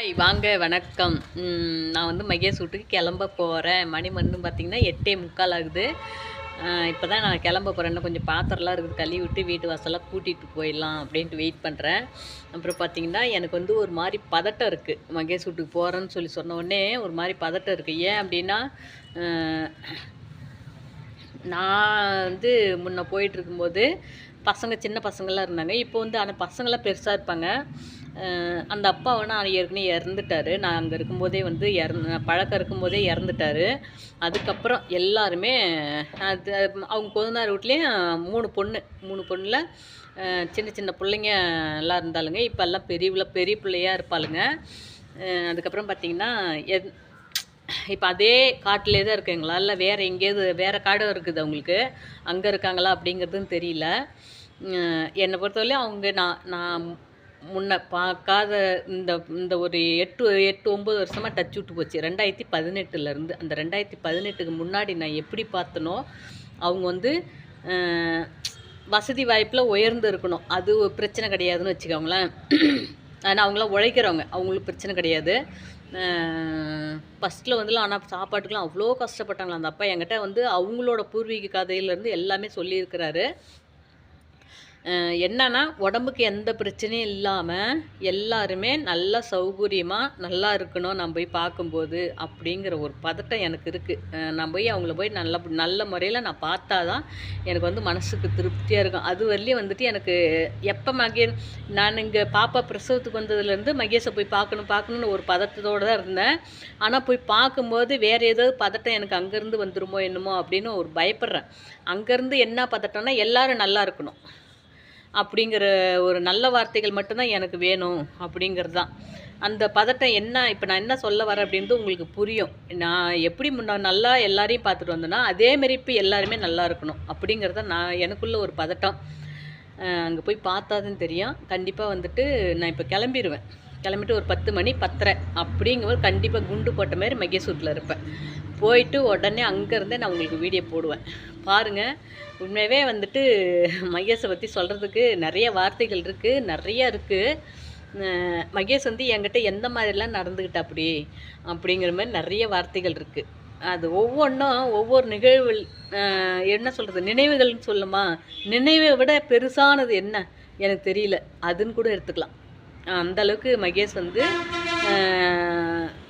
Hi வாங்க வணக்கம். நான் வந்து மகேஷ் வீட்டுக்கு கிளம்ப போகிறேன் மணி வந்து பார்த்திங்கன்னா எட்டே முக்கால் ஆகுது. இப்போ தான் நான் கிளம்ப போகிறேன் இன்னும் கொஞ்சம் பாத்திரம்லாம் இருக்குது கழுவி விட்டு வீட்டு வாசலாம் கூட்டிகிட்டு போயிடலாம் அப்படின்ட்டு வெயிட் பண்ணுறேன் அப்புறம் பார்த்திங்கன்னா எனக்கு வந்து ஒரு மாதிரி பதட்டம் இருக்குது மகேஷ் வீட்டுக்கு போகிறேன்னு சொல்லி சொன்ன உடனே ஒரு மாதிரி பதட்டம் இருக்குது ஏன் அப்படின்னா நான் வந்து முன்ன போயிட்டு இருக்கும்போது பசங்க சின்ன பசங்களாம் இருந்தாங்க. இப்போ வந்து ஆனால் பசங்களாம் பெருசாக இருப்பாங்க. அந்த அப்பா வந்து நான் ஏற்கனவே இறந்துட்டாரு. நான் அங்கே இருக்கும்போதே வந்து இறந்து பழக்கம் இருக்கும்போதே இறந்துட்டாரு. அதுக்கப்புறம் எல்லாருமே அது அவங்க கொழுந்தார் வீட்லேயும் மூணு பொண்ணு. மூணு பொண்ணில் சின்ன சின்ன பிள்ளைங்க எல்லாம் இருந்தாலுங்க இப்போ எல்லாம் பெரிய பெரிய பிள்ளையாக இருப்பாளுங்க. அதுக்கப்புறம் பார்த்தீங்கன்னா எத் இப்போ அதே காட்டிலே தான் இருக்குங்களா இல்லை வேறு எங்கேயாவது வேறு காடும் இருக்குது அவங்களுக்கு. அங்கே இருக்காங்களா அப்படிங்கிறதும் தெரியல. என்னை பொறுத்தவரையும் அவங்க நான் நான் முன்ன பார்க்காத இந்த இந்த ஒரு எட்டு எட்டு ஒம்பது வருஷமாக டச் விட்டு போச்சு. ரெண்டாயிரத்தி பதினெட்டுலேருந்து அந்த ரெண்டாயிரத்தி பதினெட்டுக்கு முன்னாடி நான் எப்படி பார்த்தனோ அவங்க வந்து வசதி வாய்ப்பில் உயர்ந்து இருக்கணும். அது ஒரு பிரச்சனை கிடையாதுன்னு வச்சுக்கோங்களேன். ஆனால் அவங்களாம் உழைக்கிறவங்க. அவங்களுக்கு பிரச்சனை கிடையாது. ஃபஸ்ட்டில் வந்துலாம் ஆனால் சாப்பாட்டுக்கெலாம் அவ்வளோ கஷ்டப்பட்டாங்களா அந்த அப்பா என்கிட்ட வந்து அவங்களோட பூர்வீக கதையிலேருந்து எல்லாமே சொல்லியிருக்கிறாரு. என்னன்னா உடம்புக்கு எந்த பிரச்சனையும் இல்லாமல் எல்லாருமே நல்லா சௌகரியமாக நல்லா இருக்கணும் நான் போய் பார்க்கும்போது அப்படிங்கிற ஒரு பதட்டம் எனக்கு இருக்குது நான் போய் அவங்கள போய் நல்ல நல்ல முறையில் நான் பார்த்தா தான் எனக்கு வந்து மனசுக்கு திருப்தியாக இருக்கும். அது வரலையும் வந்துட்டு எனக்கு எப்போ மகே நான் இங்கே பாப்பா பிரசவத்துக்கு வந்ததுலேருந்து மகேஷை போய் பார்க்கணும் பார்க்கணுன்னு ஒரு பதட்டத்தோடு தான் இருந்தேன். ஆனால் போய் பார்க்கும்போது வேறு ஏதாவது பதட்டம் எனக்கு அங்கேருந்து வந்துருமோ என்னமோ அப்படின்னு ஒரு பயப்படுறேன். அங்கேருந்து என்ன பதட்டம்னா எல்லோரும் நல்லா இருக்கணும். அப்படிங்கிற ஒரு நல்ல வார்த்தைகள் மட்டும்தான் எனக்கு வேணும் அப்படிங்கிறது தான் அந்த பதட்டம் என்ன இப்போ நான் என்ன சொல்ல வரேன் அப்படின்றது உங்களுக்கு புரியும். நான் எப்படி முன்ன நல்லா எல்லாரையும் பார்த்துட்டு வந்தேன்னா அதேமாரி இப்போ எல்லாருமே நல்லா இருக்கணும் அப்படிங்கிறத நான் எனக்குள்ள ஒரு பதட்டம். அங்கே போய் பார்த்தாதுன்னு தெரியும். கண்டிப்பாக வந்துட்டு நான் இப்போ கிளம்பிடுவேன் கிளம்பிட்டு ஒரு பத்து மணி பத்தரை அப்படிங்கிற கண்டிப்பாக குண்டு போட்ட மாதிரி மகேசூரில் இருப்பேன். போயிட்டு உடனே அங்கேருந்தே நான் உங்களுக்கு வீடியோ போடுவேன். பாருங்கள் உண்மையாகவே வந்துட்டு மகேஷை பற்றி சொல்கிறதுக்கு நிறைய வார்த்தைகள் இருக்குது நிறைய இருக்குது மகேஷ் வந்து என்கிட்ட எந்த மாதிரிலாம் நடந்துக்கிட்டா அப்படி? அப்படிங்கிற மாதிரி நிறைய வார்த்தைகள் இருக்குது அது ஒவ்வொன்றும் ஒவ்வொரு நிகழ்வு என்ன சொல்கிறது நினைவுகள்னு சொல்லுமா? நினைவை விட பெருசானது என்ன? எனக்கு தெரியல. அதுன்னு கூட எடுத்துக்கலாம். அந்த அளவுக்கு மகேஷ் வந்து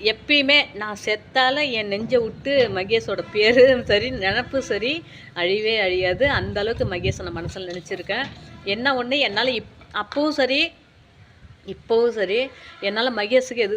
எப்பயுமே நான் செத்தால என் நெஞ்சை விட்டு மகேஷோட பேரும் சரி நினப்பு சரி அழிவே அழியாது. அந்த அளவுக்கு மகேஷை நான் மனசில் நினச்சிருக்கேன். என்ன ஒன்று என்னால் இப் அப்பவும் சரி இப்போவும் சரி என்னால் மகேஷுக்கு எது